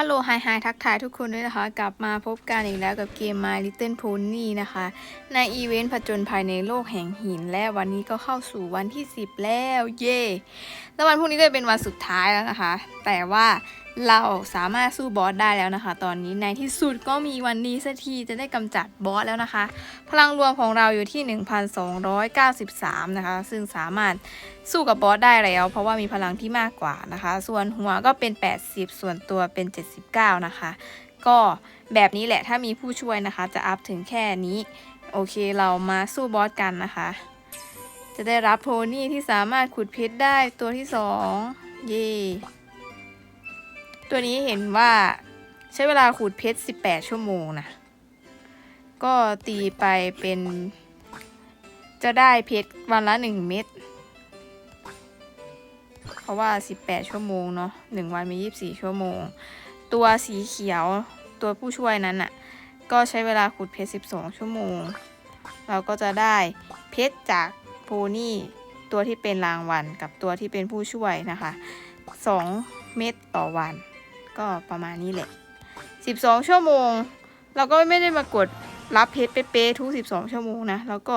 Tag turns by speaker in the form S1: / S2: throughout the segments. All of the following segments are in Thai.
S1: อัลโหลไฮไฮทักทายทุกคนด้วยนะคะ กลับมาพบกันอีกแล้วกับเกม My Little Pony นะคะ ในอีเวนต์ผจญภัยในโลกแห่งหินและวันนี้ก็เข้าสู่วันที่ 10 แล้ว เย่แล้ววันพรุ่งนี้ก็จะเป็นวันสุดท้ายแล้วนะคะ แต่ว่า เราสามารถสู้บอสได้แล้วนะคะ ตอนนี้ในที่สุดก็มีวันนี้สักทีจะได้กำจัดบอสแล้วนะคะ พลังรวมของเราอยู่ที่ 1,293 นะคะ ซึ่งสามารถสู้กับบอสได้แล้ว เพราะว่ามีพลังที่มากกว่านะคะ ส่วนหัวก็เป็น 80 ส่วนตัวเป็น 79 นะคะ ก็แบบนี้แหละถ้ามีผู้ช่วยนะคะ จะอัพถึงแค่นี้ โอเคเรามาสู้บอสกันนะคะ จะได้รับโพนี่ที่สามารถขุดเพชรได้ตัวที่ 2 เย่ ตัวนี้เห็นว่าใช้เวลาขุดเพชร 18 ชั่วโมงนะ ก็ตีไปเป็น จะได้เพชรวันละ 1 เม็ด เพราะว่า 18 ชั่วโมงเนาะ1วันมี 24 ชั่วโมง ตัวสีเขียวตัวผู้ช่วยนั้นน่ะก็ใช้เวลาขุดเพชร 12 ชั่วโมง เราก็จะได้เพชรจากโพนี่ตัวที่เป็นรางวัลกับตัวที่เป็นผู้ช่วยนะคะ 2 เม็ดต่อวัน ก็ประมาณนี้แหละ 12 ชั่วโมง เราก็ไม่ได้มากดรับเพชรเป๊ะๆทุก 12 ชั่วโมงนะแล้วก็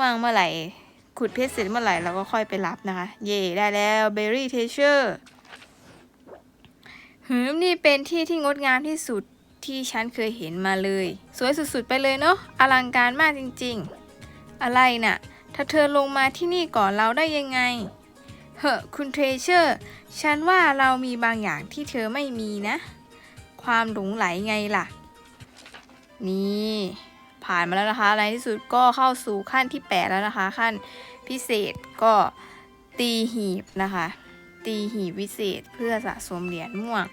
S1: ว่างเมื่อไหร่ขุดเพชรเสร็จเมื่อไหร่เราก็ค่อยไปรับนะคะ เย่ได้แล้วเบอร์รี่เทเชอร์หืมนี่เป็นที่ที่งดงามที่สุดที่ฉันเคยเห็นมาเลย สวยสุดๆไปเลยเนาะอลังการมากจริงๆ อะไรน่ะ ถ้าเธอลงมาที่นี่ก่อนเราได้ยังไง เฮ้อคุณเทรเชอร์ ฉันว่าเรามีบางอย่างที่เธอไม่มีนะ ความหลงไหลไงล่ะ นี่ ผ่านมาแล้วนะคะ ในที่สุดก็เข้าสู่ขั้นที่ 8 แล้วนะคะ ขั้นพิเศษก็ตีหีบนะคะ ตีหีบวิเศษเพื่อสะสมเหรียญม่วง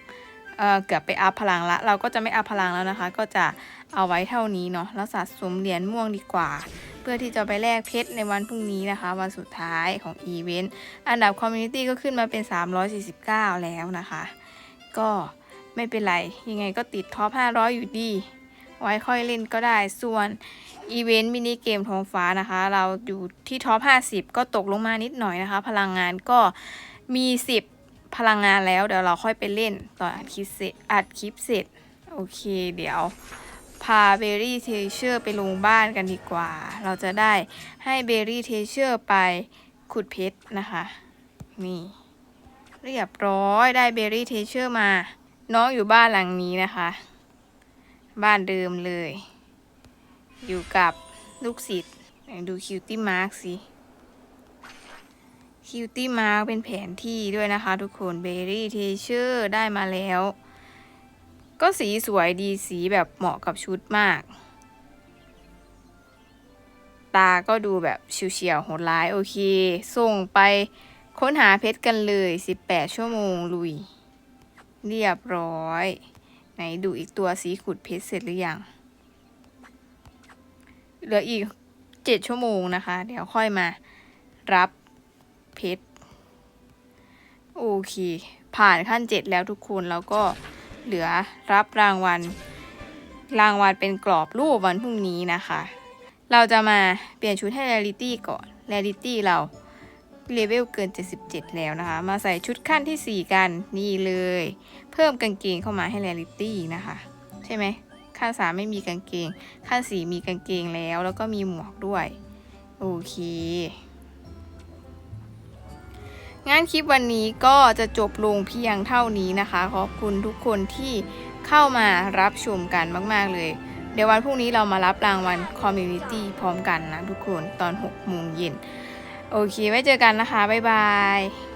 S1: เออเกือบไปอัพพลังละ เราก็จะไม่อัพพลังแล้วนะคะ ก็จะเอาไว้เท่านี้เนาะแล้วสะสมเหรียญม่วงดีกว่า เพื่อที่จะไปแลกเพชรในวันพรุ่งนี้นะคะ วันสุดท้ายของอีเวนต์อันดับคอมมูนิตี้ก็ขึ้นมาเป็น 349 แล้วนะคะ ก็ไม่เป็นไร ยังไงก็ติดท็อป 500 อยู่ดี ไว้ค่อยเล่นก็ได้ ส่วนอีเวนต์มินิเกมท้องฟ้านะคะ เราอยู่ที่ท็อป 50 ก็ตกลงมานิดหน่อยนะคะ พลังงานก็มี 10 พลังงานแล้ว เดี๋ยวเราค่อยไปเล่นตอนอัดคลิปเสร็จอัดคลิปเสร็จ โอเค เดี๋ยว พาเบอร์รี่เทเชอร์ไปลงบ้านกันดีกว่า เราจะได้ให้เบอร์รี่เทเชอร์ไปขุดเพชรนะคะ นี่ เรียบร้อยได้เบอร์รี่เทเชอร์มา น้องอยู่บ้านหลังนี้นะคะ บ้านเดิมเลย อยู่กับลูกศิษย์ดูคิวตี้มาร์กสิคิวตี้มาร์กเป็นแผนที่ด้วยนะคะทุกคนเบอร์รี่เทเชอร์ได้มาแล้ว ก็สีสวยดีสีแบบเหมาะกับชุดมาก ตาก็ดูแบบเฉียวๆโหดร้ายโอเค ส่งไปค้นหาเพชรกันเลย 18 ชั่วโมงลุย เรียบร้อย ไหนดูอีกตัวสีขุดเพชรเสร็จหรือยัง เหลืออีก 7 ชั่วโมงนะคะ เดี๋ยวค่อยมารับเพชร โอเค ผ่านขั้น 7 แล้วทุกคนแล้วก็ เหลือรับรางวัล รางวัลเป็นกรอบรูปวันพรุ่งนี้นะคะ เราจะมาเปลี่ยนชุดให้ r ร r ิตี้ก่อน r ร r ิตี้เราเลเวลเกิน 77 แล้วนะคะ มาใส่ชุดขั้นที่ 4 กันนี่เลย เพิ่มกางเกงเข้ามาให้ r ร r ิตี้นะคะ ใช่ไหมขั้น3ไม่มีกางเกง ขั้น4มีกางเกงแล้ว แล้วก็มีหมวกด้วย โอเค งานคลิปวันนี้ก็จะจบลงเพียงเท่านี้นะคะ ขอบคุณทุกคนที่เข้ามารับชมกันมากๆเลย เดี๋ยววันพรุ่งนี้เรามารับรางวัลคอมมูนิตี้พร้อมกันนะทุกคนตอน6โมงเย็น โอเค ไว้เจอกันนะคะ บ๊ายบาย